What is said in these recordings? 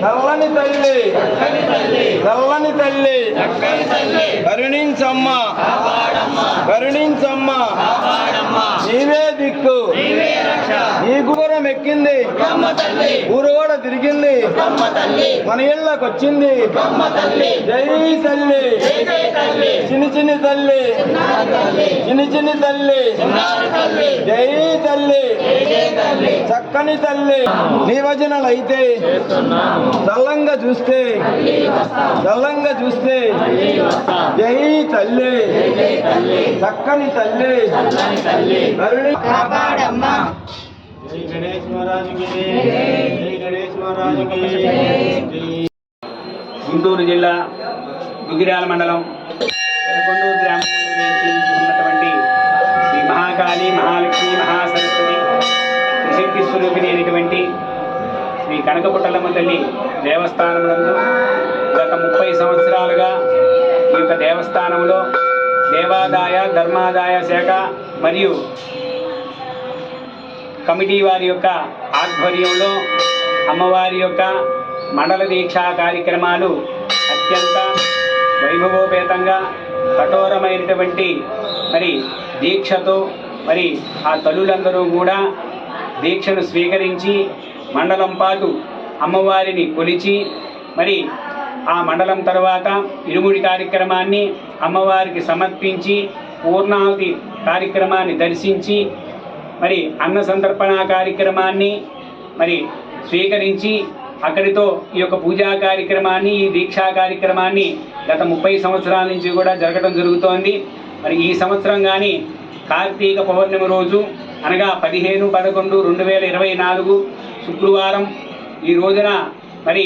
చల్లని తల్లి. చల్లని తల్లి. కరుణించమ్మ. కరుణించమ్మ. నీవే దిక్కు. నీ గురం ఎక్కింది. ఊరు కూడా తిరిగింది. మన ఇళ్ళకి వచ్చింది. జై తల్లి. చిన్ని చిన్ని తల్లి. చిన్ని చిన్ని తల్లి. జై తల్లి. చక్కని తల్లి. నీ వచనాలు అయితే చల్లంగా చూస్తే చల్లంగా చూస్తే జై తల్లి చక్కని తల్లి కరుణి జై గణేష్ మహారాజుకి జై గణేష్ మహారాజుకి గుంటూరు జిల్లా గుగిరాల మండలం ఎర్రకొండూరు గ్రామంలో ఉన్నటువంటి శ్రీ మహాకాళి మహాలక్ష్మి మహాసరస్వతి త్రిశక్తి స్వరూపిణి అయినటువంటి శ్రీ కనకపుట్టలమ్మ తల్లి దేవస్థానంలో గత ముప్పై సంవత్సరాలుగా ఈ యొక్క దేవస్థానంలో దేవాదాయ ధర్మాదాయ శాఖ మరియు కమిటీ వారి యొక్క ఆధ్వర్యంలో అమ్మవారి యొక్క మండల దీక్షా కార్యక్రమాలు అత్యంత వైభవోపేతంగా కఠోరమైనటువంటి మరి దీక్షతో మరి ఆ తల్లులందరూ కూడా దీక్షను స్వీకరించి మండలం పాటు అమ్మవారిని కొలిచి మరి ఆ మండలం తర్వాత ఇరుముడి కార్యక్రమాన్ని అమ్మవారికి సమర్పించి పూర్ణావతి కార్యక్రమాన్ని దర్శించి మరి అన్న సంతర్పణ కార్యక్రమాన్ని మరి స్వీకరించి అక్కడితో ఈ యొక్క పూజా కార్యక్రమాన్ని ఈ దీక్షా కార్యక్రమాన్ని గత ముప్పై సంవత్సరాల నుంచి కూడా జరగడం జరుగుతోంది. మరి ఈ సంవత్సరం కానీ కార్తీక పౌర్ణమి రోజు అనగా పదిహేను పదకొండు రెండు వేల ఇరవై నాలుగు శుక్రవారం ఈ రోజున మరి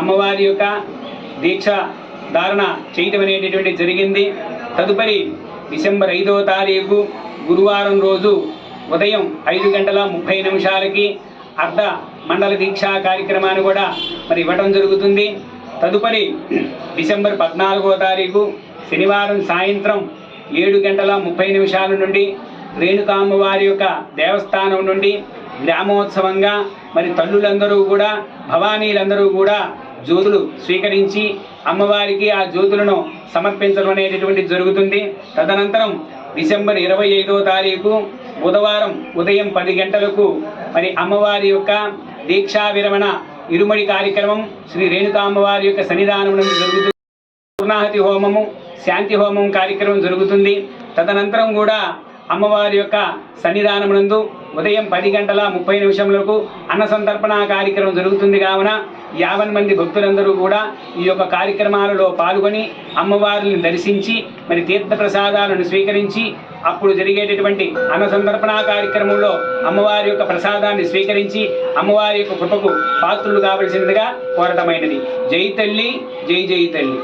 అమ్మవారి యొక్క దీక్ష ధారణ చేయటం అనేటటువంటి జరిగింది. తదుపరి డిసెంబర్ ఐదవ తారీఖు గురువారం రోజు ఉదయం ఐదు గంటల ముప్పై నిమిషాలకి అర్ధ మండల దీక్షా కార్యక్రమాన్ని కూడా మరి ఇవ్వడం జరుగుతుంది. తదుపరి డిసెంబర్ పద్నాలుగో తారీఖు శనివారం సాయంత్రం ఏడు గంటల ముప్పై నిమిషాల నుండి రేణుకామ్మ వారి యొక్క దేవస్థానం నుండి గ్రామోత్సవంగా మరి తల్లులందరూ కూడా భవానీలందరూ కూడా జ్యోతులు స్వీకరించి అమ్మవారికి ఆ జ్యోతులను సమర్పించడం అనేటటువంటి జరుగుతుంది. తదనంతరం డిసెంబర్ ఇరవై ఐదో తారీఖు బుధవారం ఉదయం పది గంటలకు మరి అమ్మవారి యొక్క దీక్షా విరమణ ఇరుమడి కార్యక్రమం శ్రీ రేణుకా అమ్మవారి యొక్క సన్నిధానం జరుగుతుంది. పూర్ణాహతి హోమము శాంతి హోమం కార్యక్రమం జరుగుతుంది. తదనంతరం కూడా అమ్మవారి యొక్క సన్నిధానమునందు ఉదయం పది గంటల ముప్పై నిమిషములకు అన్న సంతర్పణ కార్యక్రమం జరుగుతుంది కావున యావన్ మంది భక్తులందరూ కూడా ఈ యొక్క కార్యక్రమాలలో పాల్గొని అమ్మవారిని దర్శించి మరి తీర్థ ప్రసాదాలను స్వీకరించి అప్పుడు జరిగేటటువంటి అన్న సంతర్పణ కార్యక్రమంలో అమ్మవారి యొక్క ప్రసాదాన్ని స్వీకరించి అమ్మవారి యొక్క కృపకు పాత్రులు కావలసినదిగా కోరటమైనది. జై తల్లి జై జై తల్లి.